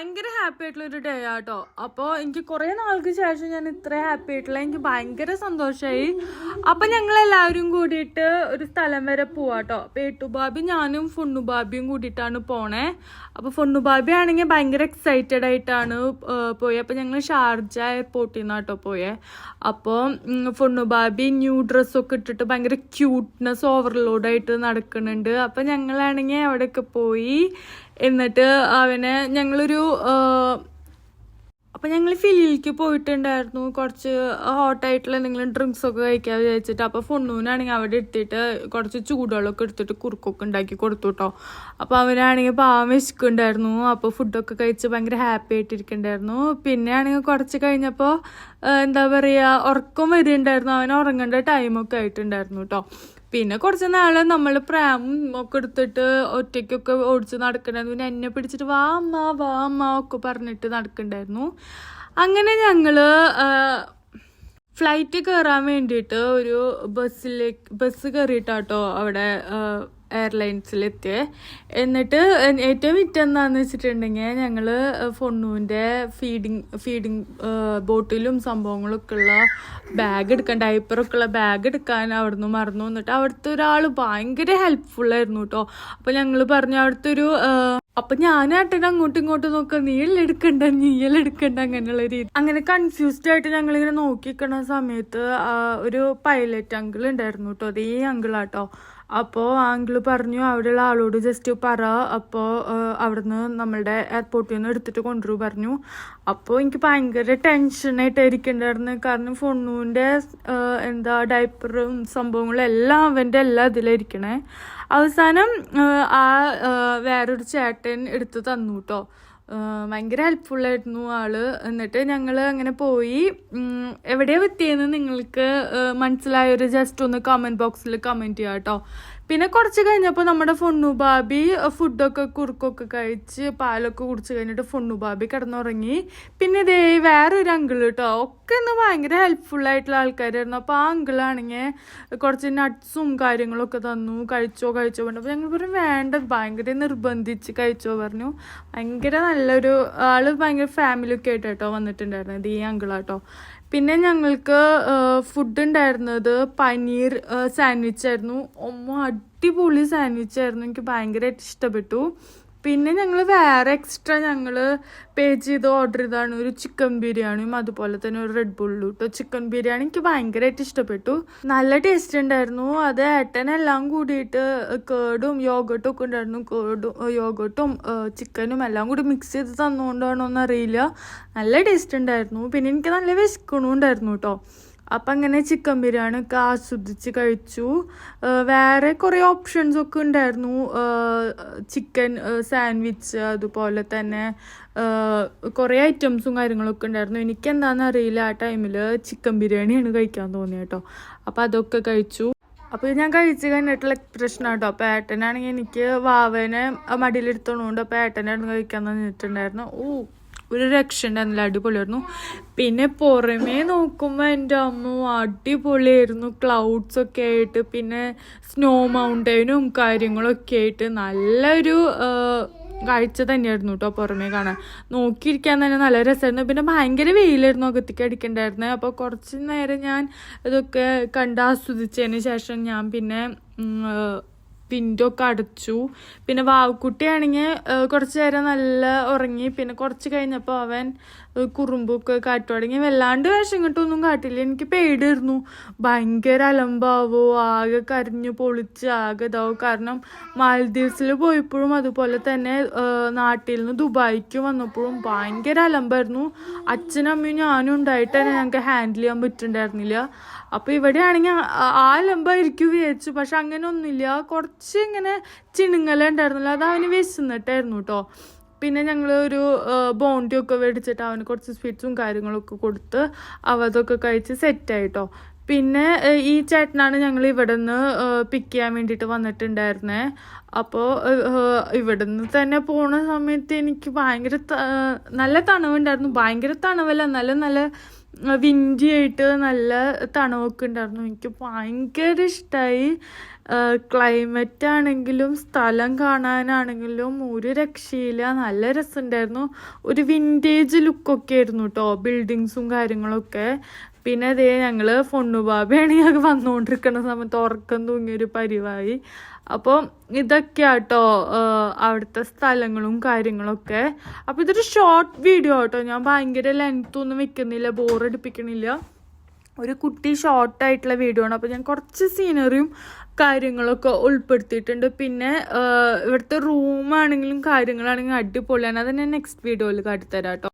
ഭയങ്കര ഹാപ്പി ആയിട്ടുള്ള ഒരു ഡേ ആട്ടോ. അപ്പോൾ എനിക്ക് കുറേ നാൾക്ക് ശേഷം ഞാൻ ഇത്ര ഹാപ്പി ആയിട്ടുള്ള എനിക്ക് ഭയങ്കര സന്തോഷമായി അപ്പം ഞങ്ങൾ എല്ലാവരും കൂടിയിട്ട് ഒരു സ്ഥലം വരെ പോവാട്ടോ. ഏട്ടുബാബി ഞാനും ഫുണ്ണുബാബിയും കൂടിയിട്ടാണ് പോണേ. അപ്പോൾ ഫുണ്ണുബാബി ആണെങ്കിൽ ഭയങ്കര എക്സൈറ്റഡ് ആയിട്ടാണ് പോയത് അപ്പോൾ ഞങ്ങൾ ഷാർജ എയർപോർട്ടിൽ നിന്നാട്ടോ പോയേ. അപ്പോൾ ഫുണ്ണുബാബി ന്യൂ ഡ്രസ്സൊക്കെ ഇട്ടിട്ട് ഭയങ്കര ക്യൂട്ട്നെസ് ഓവർലോഡായിട്ട് നടക്കുന്നുണ്ട്. അപ്പോൾ ഞങ്ങളാണെങ്കിൽ അവിടെയൊക്കെ പോയി എന്നിട്ട് അവനെ ഞങ്ങളൊരു അപ്പം ഞങ്ങൾ ഫിലിയിലേക്ക് പോയിട്ടുണ്ടായിരുന്നു. കുറച്ച് ഹോട്ടായിട്ടുള്ള എന്തെങ്കിലും ഡ്രിങ്ക്സ് ഒക്കെ കഴിക്കാൻ വിചാരിച്ചിട്ട്. അപ്പോൾ ഫുണ്ണൂനാണെങ്കിൽ അവിടെ എടുത്തിട്ട് കുറച്ച് ചൂടുവെള്ളമൊക്കെ എടുത്തിട്ട് കുറുക്കൊക്കെ ഉണ്ടാക്കി കൊടുത്തു കേട്ടോ അപ്പോൾ അവനാണെങ്കിൽ പാവം വിശക്കുണ്ടായിരുന്നു അപ്പോൾ ഫുഡൊക്കെ കഴിച്ച് ഭയങ്കര ഹാപ്പി ആയിട്ടിരിക്കുന്നുണ്ടായിരുന്നു. പിന്നെ ആണെങ്കിൽ കുറച്ച് കഴിഞ്ഞപ്പോൾ എന്താ പറയുക ഉറക്കം വരുന്നുണ്ടായിരുന്നു അവൻ ഉറങ്ങേണ്ട ടൈമൊക്കെ ആയിട്ടുണ്ടായിരുന്നു കേട്ടോ പിന്നെ കുറച്ച് നാളെ നമ്മൾ പ്രാമും ഒക്കെ എടുത്തിട്ട് ഒറ്റയ്ക്കൊക്കെ ഓടിച്ച് നടക്കണ്ടായിരുന്നു പിന്നെ എന്നെ പിടിച്ചിട്ട് വാ അമ്മ വാ അമ്മ ഒക്കെ പറഞ്ഞിട്ട് നടക്കണ്ടായിരുന്നു. അങ്ങനെ ഞങ്ങൾ ഫ്ലൈറ്റ് കയറാൻ വേണ്ടിയിട്ട് ഒരു ബസ്സിലേക്ക് ബസ് കയറിയിട്ടാട്ടോ അവിടെ എയർലൈൻസിൽ എത്തിയേ. എന്നിട്ട് ഏറ്റവും വിറ്റെന്താന്ന് വെച്ചിട്ടുണ്ടെങ്കിൽ ഞങ്ങൾ ഫൊണ്ണുവിന്റെ ഫീഡിങ് ഫീഡിങ് ബോട്ടിലും സംഭവങ്ങളൊക്കെ ഉള്ള ബാഗ് എടുക്കാൻ ഡൈപ്പറൊക്കെ ഉള്ള ബാഗ് എടുക്കാൻ അവിടുന്ന് മറന്നു. എന്നിട്ട് അവിടുത്തെ ഒരാൾ ഭയങ്കര ഹെൽപ്ഫുള്ളായിരുന്നു കേട്ടോ അപ്പോൾ ഞങ്ങൾ പറഞ്ഞു അവിടുത്തെ ഒരു അപ്പൊ ഞാൻ ഏട്ടൻ അങ്ങോട്ടും ഇങ്ങോട്ടും നോക്കാം. നീയെല്ലാം എടുക്കണ്ട നീയെല്ലാം എടുക്കണ്ട അങ്ങനെയുള്ള രീതി. അങ്ങനെ കൺഫ്യൂസ്ഡ് ആയിട്ട് ഞങ്ങൾ ഇങ്ങനെ നോക്കിക്കണ സമയത്ത് ഒരു പൈലറ്റ് അങ്കിൾ ഉണ്ടായിരുന്നു കേട്ടോ അതേ അങ്കിളാട്ടോ അപ്പോൾ ആങ്കിൾ പറഞ്ഞു അവിടെയുള്ള ആളോട് ജസ്റ്റ് പറ. അപ്പോൾ അവിടുന്ന് നമ്മളുടെ എയർപോർട്ടിൽ നിന്ന് എടുത്തിട്ട് കൊണ്ടുവരൂ പറഞ്ഞു. അപ്പോൾ എനിക്ക് ഭയങ്കര ടെൻഷനായിട്ട് ഇരിക്കണ്ടായിരുന്നു കാരണം ഫൊണ്ണുവിന്റെ എന്താ ഡൈപ്പറും സംഭവങ്ങളും എല്ലാം അവന്റെ എല്ലാം ഇതിലിരിക്കണേ അവസാനം ആ, വേറൊരു ചേട്ടൻ എടുത്ത് തന്നു കേട്ടോ ഭയങ്കര ഹെൽപ്ഫുള്ളായിരുന്നു ആൾ. എന്നിട്ട് ഞങ്ങൾ അങ്ങനെ പോയി. എവിടെയാണ് എവിടെയാ എത്തിയെന്ന് നിങ്ങൾക്ക് മനസ്സിലായൊരു ജസ്റ്റ് ഒന്ന് കമന്റ് ബോക്സിൽ കമന്റ് ചെയ്യാം കേട്ടോ പിന്നെ കുറച്ച് കഴിഞ്ഞപ്പോൾ നമ്മുടെ ഫുണ്ണു ബാബി ഫുഡൊക്കെ കുറുക്കൊക്കെ കഴിച്ച് പാലൊക്കെ കുടിച്ച് കഴിഞ്ഞിട്ട് ഫുണ്ണു ബാബി കിടന്നുറങ്ങി. പിന്നെ ഇതേ വേറൊരു അങ്കിൾ കേട്ടോ ഒക്കെ ഇന്ന് ഭയങ്കര ഹെൽപ്ഫുൾ ആയിട്ടുള്ള ആൾക്കാരായിരുന്നു. അപ്പോൾ ആ അങ്കിളാണെങ്കിൽ കുറച്ച് നട്ട്സും കാര്യങ്ങളൊക്കെ തന്നു. കഴിച്ചോ കഴിച്ചോ പറഞ്ഞു. അപ്പോൾ ഞങ്ങൾ പറഞ്ഞു വേണ്ട ഭയങ്കര നിർബന്ധിച്ച് കഴിച്ചോ പറഞ്ഞു. ഭയങ്കര നല്ലൊരു ആൾ ഭയങ്കര ഫാമിലി ഒക്കെ ആയിട്ട് കേട്ടോ വന്നിട്ടുണ്ടായിരുന്നത് ഈ അങ്കിളാട്ടോ പിന്നെ ഞങ്ങൾക്ക് ഫുഡ് ഉണ്ടായിരുന്നത് പനീർ സാൻഡ്വിച്ച് ആയിരുന്നു. അടിപൊളി സാൻഡ്വിച്ച് ആയിരുന്നു. എനിക്ക് ഭയങ്കരമായിട്ട് ഇഷ്ടപ്പെട്ടു. പിന്നെ ഞങ്ങൾ വേറെ എക്സ്ട്രാ ഞങ്ങൾ പേ ചെയ്ത് ഓർഡർ ചെയ്താണ് ഒരു ചിക്കൻ ബിരിയാണിയും അതുപോലെ തന്നെ ഒരു റെഡ് ബുള്ളും കേട്ടോ ചിക്കൻ ബിരിയാണി എനിക്ക് ഭയങ്കരമായിട്ട് ഇഷ്ടപ്പെട്ടു. നല്ല ടേസ്റ്റ് ഉണ്ടായിരുന്നു. അത് ഏട്ടനെല്ലാം കൂടിയിട്ട് കേടും യോഗട്ടും ഒക്കെ ഉണ്ടായിരുന്നു. കേടും യോഗട്ടും ചിക്കനും എല്ലാം കൂടി മിക്സ് ചെയ്ത് തന്നുകൊണ്ടാണോ എന്നറിയില്ല നല്ല ടേസ്റ്റ് ഉണ്ടായിരുന്നു. പിന്നെ എനിക്ക് നല്ല വിശക്കണുണ്ടായിരുന്നു കേട്ടോ അപ്പം അങ്ങനെ ചിക്കൻ ബിരിയാണി ഒക്കെ ആസ്വദിച്ച് കഴിച്ചു. വേറെ കുറേ ഓപ്ഷൻസ് ഒക്കെ ഉണ്ടായിരുന്നു. ചിക്കൻ സാൻഡ്വിച്ച് അതുപോലെ തന്നെ കുറേ ഐറ്റംസും കാര്യങ്ങളൊക്കെ ഉണ്ടായിരുന്നു. എനിക്ക് എന്താണെന്ന് അറിയില്ല. ആ ടൈമിൽ ചിക്കൻ ബിരിയാണിയാണ് കഴിക്കാൻ തോന്നിയത് കേട്ടോ അപ്പോൾ അതൊക്കെ കഴിച്ചു. അപ്പോൾ ഞാൻ കഴിച്ച് കഴിഞ്ഞിട്ടുള്ള എക്സ്പ്രഷൻ കേട്ടോ അപ്പോൾ ഏട്ടനാണെങ്കിൽ എനിക്ക് വാവനെ മടിയിലെടുത്തോണ്ട് അപ്പോൾ ഏട്ടനായിരുന്നു കഴിക്കാൻ തന്നിട്ടുണ്ടായിരുന്നു. ഓ ഒരു രക്ഷ ഉണ്ടായിരുന്നില്ല അടിപൊളിയായിരുന്നു. പിന്നെ പുറമേ നോക്കുമ്പോൾ എന്റെ അമ്മ അടിപൊളിയായിരുന്നു. ക്ലൗഡ്സ് ഒക്കെ ആയിട്ട് പിന്നെ സ്നോ മൗണ്ടൈനും കാര്യങ്ങളൊക്കെ ആയിട്ട് നല്ലൊരു കാഴ്ച തന്നെയായിരുന്നു കേട്ടോ പുറമേ കാണാൻ. നോക്കിയിരിക്കാൻ തന്നെ നല്ല രസമായിരുന്നു. പിന്നെ ഭയങ്കര വെയിലായിരുന്നു അകത്തേക്ക് അടിക്കണ്ടായിരുന്നത് അപ്പോൾ കുറച്ച് നേരം ഞാൻ ഇതൊക്കെ കണ്ട് ആസ്വദിച്ചതിന് ശേഷം ഞാൻ പിന്നെ വിൻഡോ ഒക്കെ അടച്ചു. പിന്നെ വാവുക്കുട്ടിയാണെങ്കിൽ കുറച്ച് നേരം നല്ല ഉറങ്ങി. പിന്നെ കുറച്ച് കഴിഞ്ഞപ്പോൾ അവൻ കുറുമ്പൊക്കെ കാട്ടു. തുടങ്ങി വല്ലാണ്ട് വേഷം ഇങ്ങോട്ടൊന്നും കാട്ടില്ല. എനിക്ക് പേടിയിരുന്നു ഭയങ്കര അലമ്പാവോ ആകെ കരഞ്ഞു പൊളിച്ച് ആകെ ഇതാവും കാരണം മാലദ്വീപ്സിൽ പോയപ്പോഴും അതുപോലെ തന്നെ നാട്ടിൽ നിന്ന് ദുബായിക്ക് വന്നപ്പോഴും ഭയങ്കര അലമ്പായിരുന്നു. അച്ഛനും അമ്മയും ഞാനും ഉണ്ടായിട്ട് തന്നെ ഞങ്ങൾക്ക് ഹാൻഡിൽ ചെയ്യാൻ പറ്റുന്നുണ്ടായിരുന്നില്ല അപ്പോൾ ഇവിടെയാണെങ്കിൽ ആ ലംബായിരിക്കും വിചാരിച്ചു. പക്ഷെ അങ്ങനെ ഒന്നുമില്ല കുറച്ച് ഇങ്ങനെ ചിണുങ്ങല ഉണ്ടായിരുന്നില്ല. അത് അവന് വിശന്നിട്ടായിരുന്നു കേട്ടോ പിന്നെ ഞങ്ങൾ ഒരു ബോണ്ടി ഒക്കെ മേടിച്ചിട്ട് അവന് കുറച്ച് സ്വീറ്റ്സും കാര്യങ്ങളൊക്കെ കൊടുത്ത് അവ അതൊക്കെ കഴിച്ച് സെറ്റായിട്ടോ പിന്നെ ഈ ചേട്ടനാണ് ഞങ്ങൾ ഇവിടെ നിന്ന് പിക്ക് ചെയ്യാൻ വേണ്ടിയിട്ട് വന്നിട്ടുണ്ടായിരുന്നേ. അപ്പോൾ ഇവിടെ നിന്ന് തന്നെ പോണ സമയത്ത് എനിക്ക് ഭയങ്കര നല്ല തണവുണ്ടായിരുന്നു. ഭയങ്കര തണുവല്ല. നല്ല നല്ല വിൻഡി ആയിട്ട് നല്ല തണുവൊക്കെ ഉണ്ടായിരുന്നു. എനിക്ക് ഭയങ്കര ഇഷ്ടമായി ക്ലൈമറ്റ് ആണെങ്കിലും സ്ഥലം കാണാനാണെങ്കിലും ഒരു രക്ഷയില്ല. നല്ല രസമുണ്ടായിരുന്നു. ഒരു വിന്റേജ് ലുക്കൊക്കെ ആയിരുന്നു കേട്ടോ ബിൽഡിങ്സും കാര്യങ്ങളൊക്കെ. പിന്നെ അതേ ഞങ്ങൾ ഫൊണ്ണുബാബയാണ് ഞങ്ങൾ വന്നുകൊണ്ടിരിക്കുന്ന സമയത്ത് ഉറക്കം തൂങ്ങിയൊരു പരിവായി. അപ്പോൾ ഇതൊക്കെയാട്ടോ അവിടുത്തെ സ്ഥലങ്ങളും കാര്യങ്ങളൊക്കെ. അപ്പോൾ ഇതൊരു ഷോർട്ട് വീഡിയോ കേട്ടോ ഞാൻ ഭയങ്കര ലെങ്ത് ഒന്നും വെക്കുന്നില്ല ബോറടിപ്പിക്കണില്ല ഒരു കുട്ടി ഷോർട്ട് ആയിട്ടുള്ള വീഡിയോ ആണ്. അപ്പോൾ ഞാൻ കുറച്ച് സീനറിയും കാര്യങ്ങളൊക്കെ ഉൾപ്പെടുത്തിയിട്ടുണ്ട്. പിന്നെ ഇവിടുത്തെ റൂമാണെങ്കിലും കാര്യങ്ങളാണെങ്കിലും അടിപൊളിയാണ്. അത് ഞാൻ നെക്സ്റ്റ് വീഡിയോയിൽ കാട്ടിത്തരാം കേട്ടോ